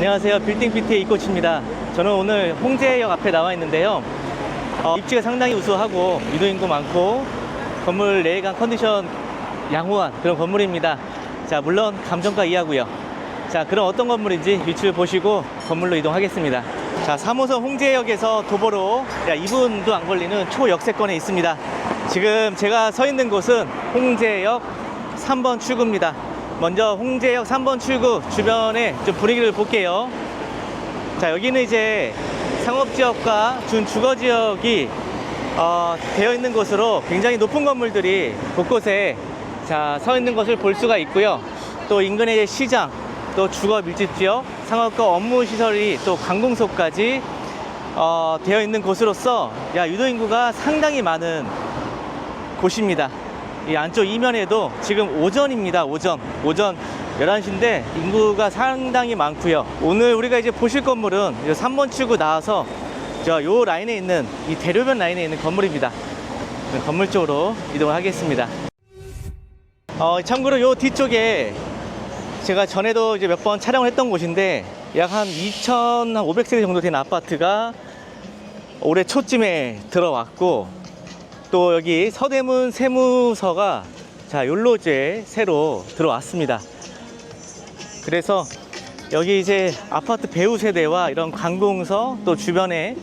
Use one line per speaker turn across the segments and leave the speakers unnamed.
안녕하세요. 빌딩 PT의 이코치입니다. 저는 오늘 홍제역 앞에 나와 있는데요. 어, 입지가 상당히 우수하고 유도인구 많고 건물 내관 컨디션 양호한 그런 건물입니다. 자, 물론 감정가 이하고요. 자, 그럼 어떤 건물인지 위치를 보시고 건물로 이동하겠습니다. 자, 3호선 홍제역에서 도보로 야, 2분도 안 걸리는 초역세권에 있습니다. 지금 제가 서 있는 곳은 홍제역 3번 출구입니다. 먼저 홍제역 3번 출구 주변에 좀 분위기를 볼게요. 자, 여기는 이제 상업지역과 준주거지역이 어, 되어 있는 곳으로 굉장히 높은 건물들이 곳곳에 자, 서 있는 것을 볼 수가 있고요. 또 인근의 시장, 또 주거 밀집 지역, 상업과 업무 시설이 또 관공서까지 어, 되어 있는 곳으로서 야, 유도 인구가 상당히 많은 곳입니다. 이 안쪽 이면에도 지금 오전입니다. 오전. 오전 11시인데 인구가 상당히 많고요. 오늘 우리가 이제 보실 건물은 3번 출구 나와서 저 요 라인에 있는 이 대로변 라인에 있는 건물입니다. 그 건물 쪽으로 이동을 하겠습니다. 어, 참고로 요 뒤쪽에 제가 전에도 이제 몇 번 촬영을 했던 곳인데 약 한 2,500세대 정도 된 아파트가 올해 초쯤에 들어왔고 또 여기 서대문 세무서가 자 욜로 이제 새로 들어왔습니다. 그래서 여기 이제 아파트 배우 세대와 이런 관공서 또 주변에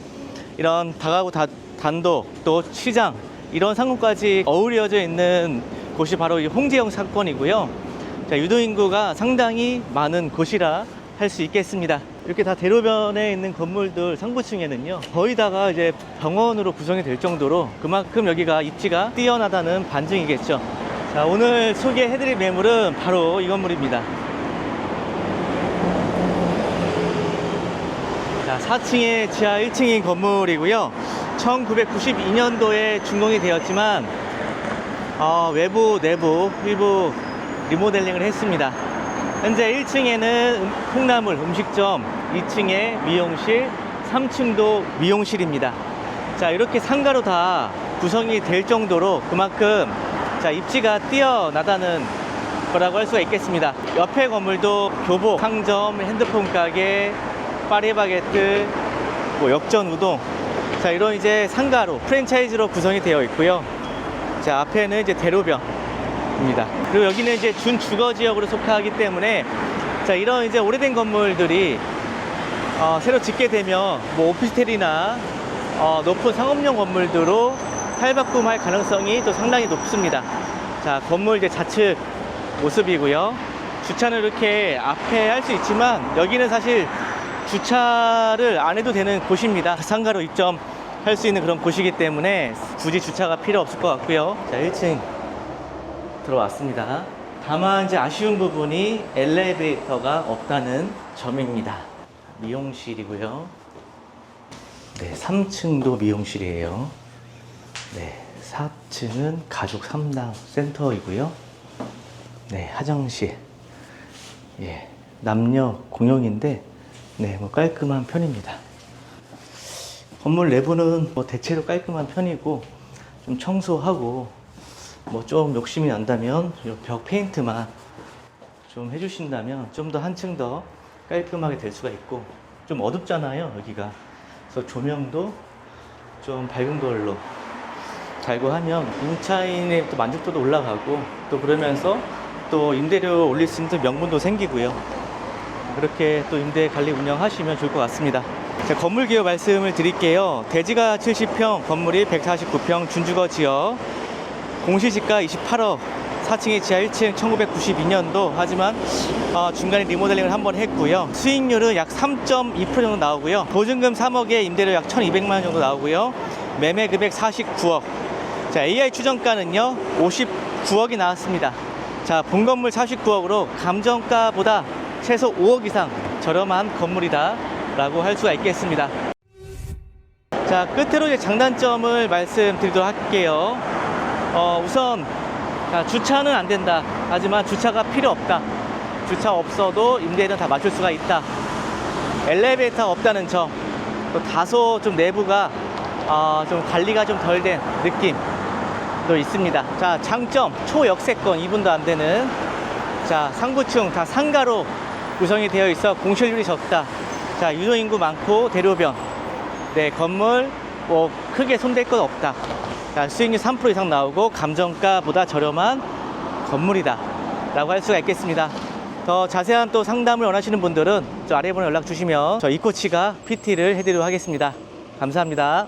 이런 다가구 다- 단독 또 시장 이런 상권까지 어우러져 있는 곳이 바로 이 홍제영 사건이고요. 자, 유도인구가 상당히 많은 곳이라 할 수 있겠습니다. 이렇게 다 대로변에 있는 건물들 상부층에는요, 거의 다가 이제 병원으로 구성이 될 정도로 그만큼 여기가 입지가 뛰어나다는 반증이겠죠. 자, 오늘 소개해드릴 매물은 바로 이 건물입니다. 자, 4층에 지하 1층인 건물이고요. 1992년도에 준공이 되었지만 어, 외부, 내부 일부 리모델링을 했습니다. 현재 1층에는 콩나물 음식점, 2층에 미용실, 3층도 미용실입니다. 자, 이렇게 상가로 다 구성이 될 정도로 그만큼 자, 입지가 뛰어나다는 거라고 할 수가 있겠습니다. 옆에 건물도 교복, 상점, 핸드폰 가게, 파리바게뜨, 뭐 역전 우동. 자, 이런 이제 상가로 프랜차이즈로 구성이 되어 있고요. 자, 앞에는 이제 대로변 입니다. 그리고 여기는 이제 준주거 지역으로 속하기 때문에 자, 이런 이제 오래된 건물들이 어, 새로 짓게 되면 뭐 오피스텔이나 어, 높은 상업용 건물들로 탈바꿈할 가능성이 또 상당히 높습니다. 자, 건물 이제 좌측 모습이고요. 주차는 이렇게 앞에 할 수 있지만 여기는 사실 주차를 안 해도 되는 곳입니다. 상가로 입점 할 수 있는 그런 곳이기 때문에 굳이 주차가 필요 없을 것 같고요. 자, 1층 들어왔습니다. 다만 이제 아쉬운 부분이 엘리베이터가 없다는 점입니다. 미용실이고요. 네, 3층도 미용실이에요. 네, 4층은 가족 3당 센터이고요. 네, 화장실. 예, 남녀 공용인데, 네, 뭐 깔끔한 편입니다. 건물 내부는 뭐 대체로 깔끔한 편이고, 좀 청소하고, 뭐 좀 욕심이 난다면, 요벽 페인트만 좀 해주신다면, 좀 더 한층 더 깔끔하게 될 수가 있고, 좀 어둡잖아요, 여기가. 그래서 조명도 좀 밝은 걸로 달고 하면 임차인의 또 만족도도 올라가고 또 그러면서 또 임대료 올릴 수 있는 명분도 생기고요. 그렇게 또 임대 관리 운영하시면 좋을 것 같습니다. 자, 건물 기업 말씀을 드릴게요. 대지가 70평, 건물이 149평, 준주거 지역, 공시지가 28억, 4층에 지하 1층 1992년도 하지만 어, 중간에 리모델링을 한번 했고요. 수익률은 약 3.2% 정도 나오고요. 보증금 3억에 임대료 약 1,200만 원 정도 나오고요. 매매 금액 49억. 자, AI 추정가는요. 59억이 나왔습니다. 자, 본 건물 49억으로 감정가보다 최소 5억 이상 저렴한 건물이다 라고 할 수가 있겠습니다. 자, 끝으로 이제 장단점을 말씀드리도록 할게요. 어, 우선 자, 주차는 안 된다. 하지만 주차가 필요 없다. 주차 없어도 임대료는 다 맞출 수가 있다. 엘리베이터 없다는 점. 또 다소 좀 내부가 어, 좀 관리가 좀 덜 된 느낌도 있습니다. 자, 장점 초역세권 2분도 안 되는 자, 상부층 다 상가로 구성이 되어 있어 공실률이 적다. 자, 유동인구 많고 대로변. 네, 건물 뭐 크게 손댈 건 없다. 자, 수익률 3% 이상 나오고 감정가보다 저렴한 건물이다. 라고 할 수가 있겠습니다. 더 자세한 또 상담을 원하시는 분들은 저 아래 번호 연락 주시면 저 이코치가 PT를 해드리도록 하겠습니다. 감사합니다.